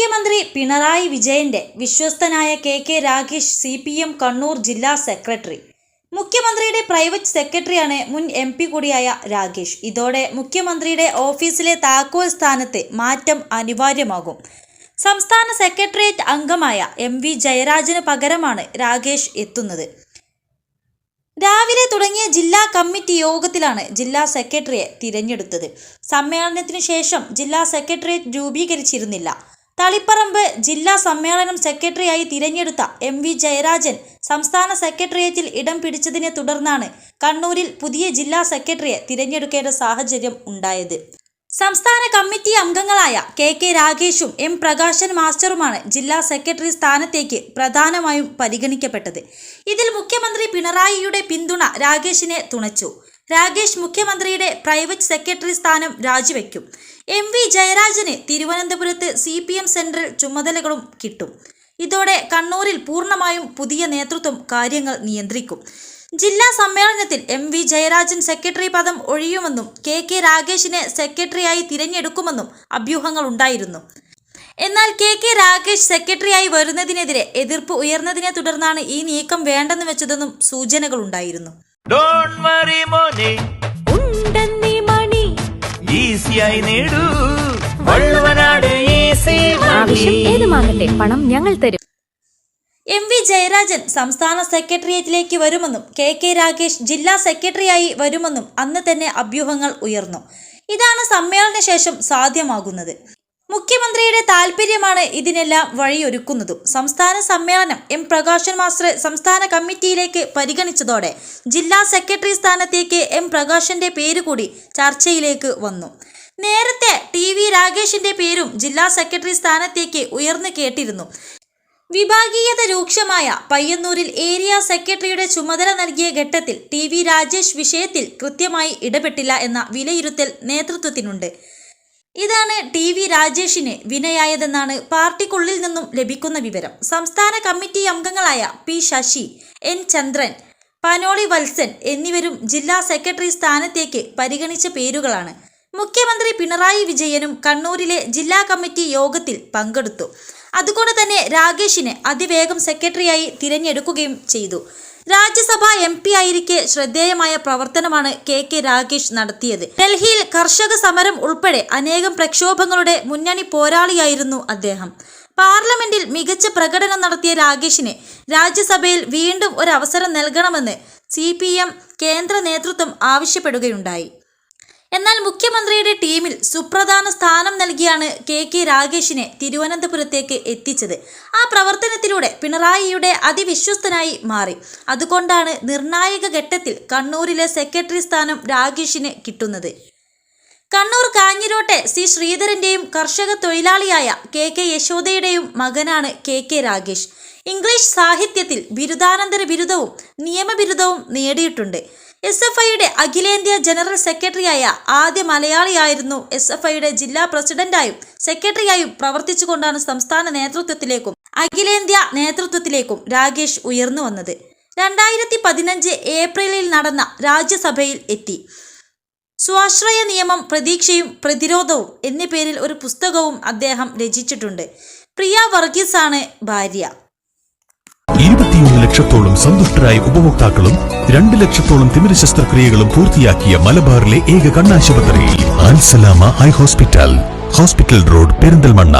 മുഖ്യമന്ത്രി പിണറായി വിജയന്റെ വിശ്വസ്തനായ K K Ragesh C P M Kannur ജില്ലാ സെക്രട്ടറി. മുഖ്യമന്ത്രിയുടെ പ്രൈവറ്റ് സെക്രട്ടറിയാണ് മുൻ എം പി കൂടിയായ രാഗേഷ് ഇതോടെ മുഖ്യമന്ത്രിയുടെ ഓഫീസിലെ താക്കോൽ സ്ഥാനത്ത് മാറ്റം അനിവാര്യമാകും. സംസ്ഥാന സെക്രട്ടേറിയറ്റ് അംഗമായ എം വി ജയരാജന് പകരമാണ് രാഗേഷ് എത്തുന്നത്. രാവിലെ തുടങ്ങിയ ജില്ലാ കമ്മിറ്റി യോഗത്തിലാണ് ജില്ലാ സെക്രട്ടറിയെ തിരഞ്ഞെടുത്തത്. സമ്മേളനത്തിനു ശേഷം ജില്ലാ സെക്രട്ടേറിയറ്റ് രൂപീകരിച്ചിരുന്നില്ല. തളിപ്പറമ്പ് ജില്ലാ സമ്മേളനം സെക്രട്ടറിയായി തിരഞ്ഞെടുത്ത എം വി ജയരാജൻ സംസ്ഥാന സെക്രട്ടേറിയറ്റിൽ ഇടം പിടിച്ചതിനെ തുടർന്നാണ് കണ്ണൂരിൽ പുതിയ ജില്ലാ സെക്രട്ടറിയെ തിരഞ്ഞെടുക്കേണ്ട സാഹചര്യം ഉണ്ടായത്. സംസ്ഥാന കമ്മിറ്റി അംഗങ്ങളായ കെ കെ രാഗേഷും എം പ്രകാശൻ മാസ്റ്ററുമാണ് ജില്ലാ സെക്രട്ടറി സ്ഥാനത്തേക്ക് പ്രധാനമായും പരിഗണിക്കപ്പെട്ടത്. ഇതിൽ മുഖ്യമന്ത്രി പിണറായിയുടെ പിന്തുണ രാഗേഷിനെ തുണച്ചു. രാഗേഷ് മുഖ്യമന്ത്രിയുടെ പ്രൈവറ്റ് സെക്രട്ടറി സ്ഥാനം രാജിവെക്കും. എം വി ജയരാജന് തിരുവനന്തപുരത്ത് സി പി എം സെൻട്രൽ ചുമതലകളും കിട്ടും. ഇതോടെ കണ്ണൂരിൽ പൂർണമായും പുതിയ നേതൃത്വം കാര്യങ്ങൾ നിയന്ത്രിക്കും. ജില്ലാ സമ്മേളനത്തിൽ എം വി ജയരാജൻ സെക്രട്ടറി പദം ഒഴിയുമെന്നും കെ കെ രാഗേഷിനെ സെക്രട്ടറിയായി തിരഞ്ഞെടുക്കുമെന്നും അഭ്യൂഹങ്ങൾ ഉണ്ടായിരുന്നു. എന്നാൽ കെ കെ രാഗേഷ് സെക്രട്ടറിയായി വരുന്നതിനെതിരെ എതിർപ്പ് ഉയർന്നതിനെ തുടർന്നാണ് ഈ നീക്കം വേണ്ടെന്ന് വെച്ചതെന്നും സൂചനകളുണ്ടായിരുന്നു ഡോൺ വറി മോനെ. ഉണ്ടെന്നീ മണി. ഈസിയായി നേടൂ. വള്ളുവനാട് ഈസി ആവശ്യം ഏതുമാകട്ടെ പണം ഞങ്ങൾ തരും. എം വി ജയരാജൻ സംസ്ഥാന സെക്രട്ടേറിയറ്റിലേക്ക് വരുമെന്നും കെ കെ രാകേഷ് ജില്ലാ സെക്രട്ടറിയായി വരുമെന്നും അന്ന് തന്നെ അഭ്യൂഹങ്ങൾ ഉയർന്നു. ഇതാണ് സമ്മേളന ശേഷം സാധ്യമാകുന്നത്. മുഖ്യമന്ത്രിയുടെ താൽപ്പര്യമാണ് ഇതിനെല്ലാം വഴിയൊരുക്കുന്നതും. സംസ്ഥാന സമ്മേളനം എം പ്രകാശൻ മാസ്റ്റർ സംസ്ഥാന കമ്മിറ്റിയിലേക്ക് പരിഗണിച്ചതോടെ ജില്ലാ സെക്രട്ടറി സ്ഥാനത്തേക്ക് എം പ്രകാശന്റെ പേര് കൂടി ചർച്ചയിലേക്ക് വന്നു. നേരത്തെ ടി വി രാകേഷിന്റെ പേരും ജില്ലാ സെക്രട്ടറി സ്ഥാനത്തേക്ക് ഉയർന്നു കേട്ടിരുന്നു. വിഭാഗീയത രൂക്ഷമായ പയ്യന്നൂരിൽ ഏരിയ സെക്രട്ടറിയുടെ ചുമതല നൽകിയ ഘട്ടത്തിൽ ടി വി രാജേഷ് വിഷയത്തിൽ കൃത്യമായി ഇടപെട്ടില്ല എന്ന വിലയിരുത്തൽ നേതൃത്വത്തിനുണ്ട്. ഇതാണ് ടി വി രാജേഷിന് വിനയായതെന്നാണ് പാർട്ടിക്കുള്ളിൽ നിന്നും ലഭിക്കുന്ന വിവരം. സംസ്ഥാന കമ്മിറ്റി അംഗങ്ങളായ പി ശശി എൻ ചന്ദ്രൻ പനോളി വത്സൻ എന്നിവരും ജില്ലാ സെക്രട്ടറി സ്ഥാനത്തേക്ക് പരിഗണിച്ച പേരുകളാണ്. മുഖ്യമന്ത്രി പിണറായി വിജയനും കണ്ണൂരിലെ ജില്ലാ കമ്മിറ്റി യോഗത്തിൽ പങ്കെടുത്തു. അതുകൊണ്ട് തന്നെ രാകേഷിനെ അതിവേഗം സെക്രട്ടറിയായി തിരഞ്ഞെടുക്കുകയും ചെയ്തു. രാജ്യസഭ എം പി ആയിരിക്കെ ശ്രദ്ധേയമായ പ്രവർത്തനമാണ് കെ കെ രാഗേഷ് നടത്തിയത്. ഡൽഹിയിൽ കർഷക സമരം ഉൾപ്പെടെ അനേകം പ്രക്ഷോഭങ്ങളുടെ മുന്നണി പോരാളിയായിരുന്നു അദ്ദേഹം. പാർലമെന്റിൽ മികച്ച പ്രകടനം നടത്തിയ രാഗേഷിന് രാജ്യസഭയിൽ വീണ്ടും ഒരു അവസരം നൽകണമെന്ന് സി കേന്ദ്ര നേതൃത്വം ആവശ്യപ്പെടുകയുണ്ടായി. എന്നാൽ മുഖ്യമന്ത്രിയുടെ ടീമിൽ സുപ്രധാന സ്ഥാനം നൽകിയാണ് കെ കെ രാഗേഷിനെ തിരുവനന്തപുരത്തേക്ക് എത്തിച്ചത്. ആ പ്രവർത്തനത്തിലൂടെ പിണറായിയുടെ അതിവിശ്വസ്തനായി മാറി. അതുകൊണ്ടാണ് നിർണായക ഘട്ടത്തിൽ കണ്ണൂരിലെ സെക്രട്ടറി സ്ഥാനം രാഗേഷിന് കിട്ടുന്നത്. കണ്ണൂർ കാഞ്ഞിരോട്ടെ സി ശ്രീധരന്റെയും കർഷക തൊഴിലാളിയായ കെ കെ യശോദയുടെയും മകനാണ് കെ കെ രാഗേഷ് ഇംഗ്ലീഷ് സാഹിത്യത്തിൽ ബിരുദാനന്തര ബിരുദവും നിയമബിരുദവും നേടിയിട്ടുണ്ട്. എസ് എഫ് ഐയുടെ അഖിലേന്ത്യാ ജനറൽ സെക്രട്ടറിയായ ആദ്യ മലയാളിയായിരുന്നു എസ് എഫ് ഐയുടെ ജില്ലാ പ്രസിഡന്റായും സെക്രട്ടറിയായും പ്രവർത്തിച്ചുകൊണ്ടാണ് സംസ്ഥാന നേതൃത്വത്തിലേക്കും അഖിലേന്ത്യാ നേതൃത്വത്തിലേക്കും രാഗേഷ് ഉയർന്നു വന്നത്. രണ്ടായിരത്തി പതിനഞ്ച് ഏപ്രിലിൽ നടന്ന രാജ്യസഭയിൽ എത്തി. സ്വാശ്രയ നിയമം പ്രതീക്ഷയും പ്രതിരോധവും എന്നീ പേരിൽ ഒരു പുസ്തകവും അദ്ദേഹം രചിച്ചിട്ടുണ്ട്. പ്രിയ വർഗീസ് ആണ് ഭാര്യ. ഇരുപത്തിയൊന്ന് ലക്ഷത്തോളം സന്തുഷ്ടരായ ഉപഭോക്താക്കളും രണ്ട് ലക്ഷത്തോളം തിമിര ശസ്ത്രക്രിയകളും പൂർത്തിയാക്കിയ മലബാറിലെ ഏക കണ്ണാശുപത്രി ഹോസ്പിറ്റൽ. Hospital road Perinthalmanna.